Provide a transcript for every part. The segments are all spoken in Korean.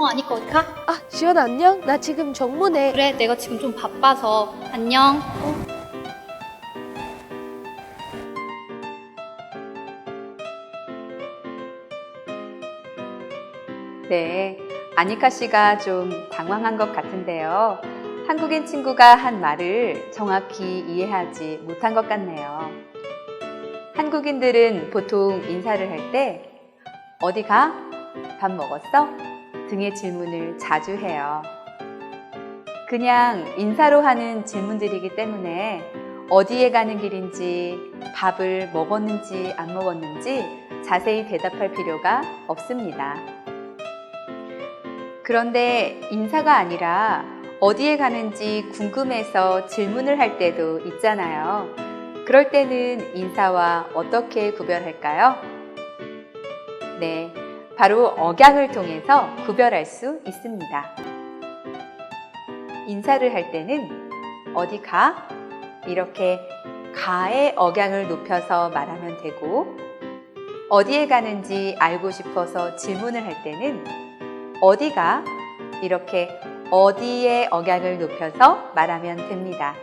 어, 아니까 어디 가? 아, 지연 안녕? 나 지금 정문에. 그래, 내가 지금 좀 바빠서. 안녕. 네, 아니카 씨가 좀 당황한 것 같은데요. 한국인 친구가 한 말을 정확히 이해하지 못한 것 같네요. 한국인들은 보통 인사를 할 때 어디 가? 밥 먹었어? 등의 질문을 자주 해요. 그냥 인사로 하는 질문들이기 때문에 어디에 가는 길인지, 밥을 먹었는지 안 먹었는지 자세히 대답할 필요가 없습니다. 그런데 인사가 아니라 어디에 가는지 궁금해서 질문을 할 때도 있잖아요. 그럴 때는 인사와 어떻게 구별할까요? 네, 바로 억양을 통해서 구별할 수 있습니다. 인사를 할 때는 어디 가? 이렇게 가의 억양을 높여서 말하면 되고, 어디에 가는지 알고 싶어서 질문을 할 때는 어디가 이렇게 어디의 억양을 높여서 말하면 됩니다.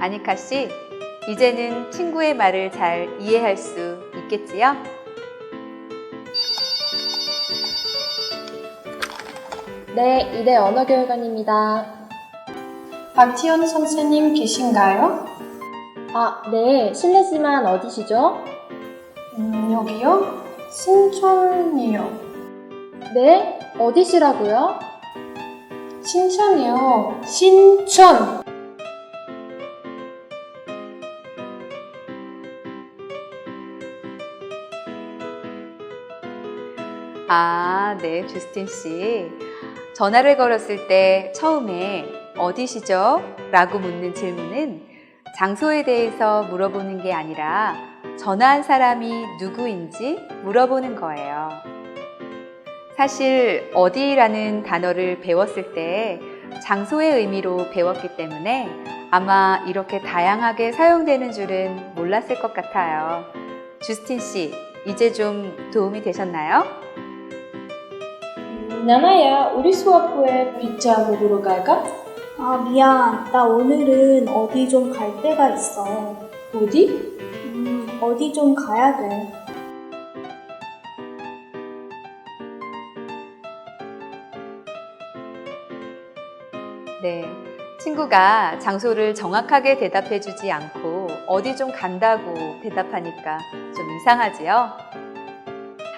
아니카 씨, 이제는 친구의 말을 잘 이해할 수 있겠지요? 네, 이대 언어교육원입니다. 박지연 선생님 계신가요? 아, 네, 실례지만 어디시죠? 음, 여기요? 신촌이요. 네, 어디시라고요? 신촌이요. 신촌. 아, 네, 주스틴 씨. 전화를 걸었을 때 처음에 어디시죠? 라고 묻는 질문은 장소에 대해서 물어보는 게 아니라 전화한 사람이 누구인지 물어보는 거예요. 사실 어디라는 단어를 배웠을 때 장소의 의미로 배웠기 때문에 아마 이렇게 다양하게 사용되는 줄은 몰랐을 것 같아요. 주스틴 씨, 이제 좀 도움이 되셨나요? 나나야, 우리 수업부에 피자 먹으러 갈까? 아, 미안. 나 오늘은 어디 좀 갈 데가 있어. 어디? 음, 어디 좀 가야 돼. 네. 친구가 장소를 정확하게 대답해 주지 않고 어디 좀 간다고 대답하니까 좀 이상하지요?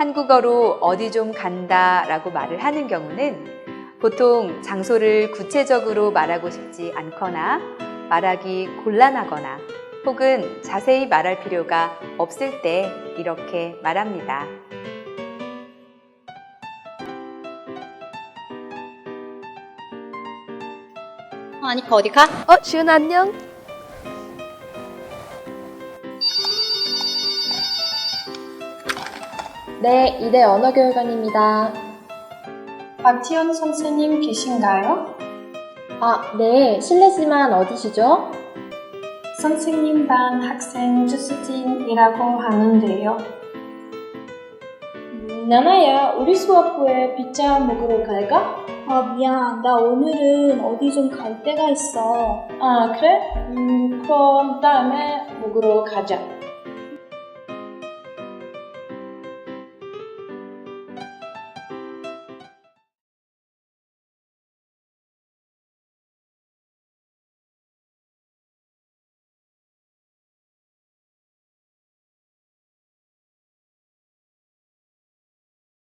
한국어로 어디 좀 간다 라고 말을 하는 경우는 보통 장소를 구체적으로 말하고 싶지 않거나 말하기 곤란하거나 혹은 자세히 말할 필요가 없을 때 이렇게 말합니다. 어, 아니까 어디 가? 어, 지연 안녕? 네, 이대 언어교육원입니다. 박지연 선생님 계신가요? 아, 네, 실례지만 어디시죠? 선생님 반 학생 주스틴이라고 하는데요. 음, 나나야, 우리 수업부에 피자 먹으러 갈까? 아, 미안. 나 오늘은 어디 좀 갈 데가 있어. 아, 그래? 음, 그럼 다음에 먹으러 가자.